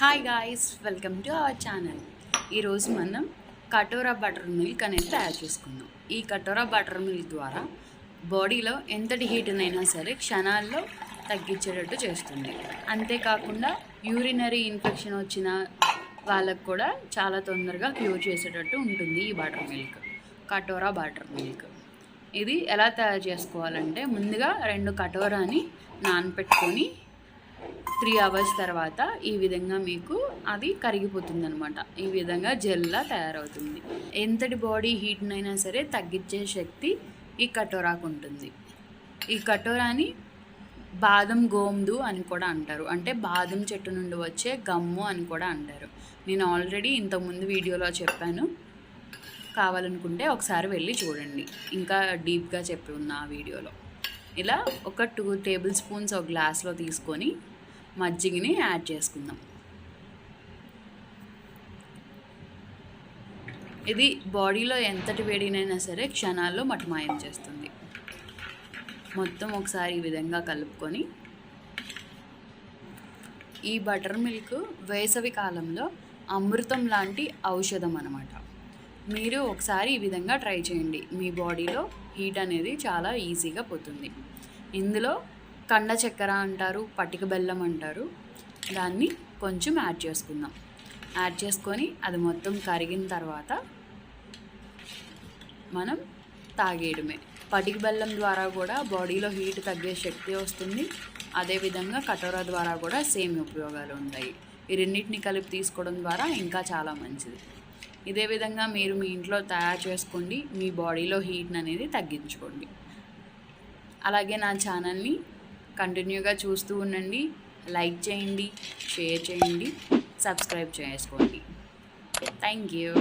Hi guys welcome to our channel ఈరోజు మనం కటోరా butter milk అనేది తయారు చేసుకుందాం. ఈ కటోరా బటర్ మిల్క్ ద్వారా బాడీలో ఎంతటి హీట్నైనా సరే క్షణాల్లో తగ్గించేటట్టు చేస్తుంది. అంతేకాకుండా యూరినరీ ఇన్ఫెక్షన్ వచ్చిన వాళ్ళకు కూడా చాలా తొందరగా క్యూర్ చేసేటట్టు ఉంటుంది ఈ butter milk katora butter milk ఇది ఎలా తయారు చేసుకోవాలంటే ముందుగా రెండు కటోరాని నానపెట్టుకొని త్రీ అవర్స్ తర్వాత ఈ విధంగా మీకు అది కరిగిపోతుంది అనమాట ఈ విధంగా జెల్లా తయారవుతుంది. ఎంతటి బాడీ హీట్నైనా సరే తగ్గించే శక్తి ఈ కటోరాకు ఉంటుంది. ఈ కటోరాని బాదం గోమ్దు అని కూడా అంటారు. అంటే బాదం చెట్టు నుండి వచ్చే గమ్ము అని కూడా అంటారు. నేను ఆల్రెడీ ఇంతకుముందు వీడియోలో చెప్పాను. కావాలనుకుంటే ఒకసారి వెళ్ళి చూడండి. ఇంకా డీప్గా చెప్పి ఉన్న ఆ వీడియోలో. ఇలా ఒక టూ టేబుల్ స్పూన్స్ ఒక గ్లాస్లో తీసుకొని మజ్జిగని యాడ్ చేసుకుందాం. ఇది బాడీలో ఎంతటి వేడినైనా సరే క్షణాల్లో మటుమాయం చేస్తుంది. మొత్తం ఒకసారి ఈ విధంగా కలుపుకొని ఈ బటర్ మిల్క్ వేసవి కాలంలో అమృతం లాంటి ఔషధం అన్నమాట. మీరు ఒకసారి ఈ విధంగా ట్రై చేయండి మీ బాడీలో హీట్ అనేది చాలా ఈజీగా పోతుంది. ఇందులో కండ చక్కెర అంటారు పటిక బెల్లం అంటారు. దాన్ని కొంచెం యాడ్ చేసుకుందాం. యాడ్ చేసుకొని అది మొత్తం కరిగిన తర్వాత మనం తాగేయడమే. పటిక బెల్లం ద్వారా కూడా బాడీలో హీట్ తగ్గే శక్తి వస్తుంది. అదేవిధంగా కటోరా ద్వారా కూడా సేమ్ ఉపయోగాలు ఉంటాయి. ఈ రెండింటిని కలిపి తీసుకోవడం ద్వారా ఇంకా చాలా మంచిది. ఇదే విధంగా మీరు మీ ఇంట్లో తయారు చేసుకోండి మీ బాడీలో హీట్ని అనేది తగ్గించుకోండి. అలాగే నా ఛానల్ని కంటిన్యూగా చూస్తూ ఉండండి లైక్ చేయండి షేర్ చేయండి సబ్స్క్రైబ్ చేసుకోండి. Thank you.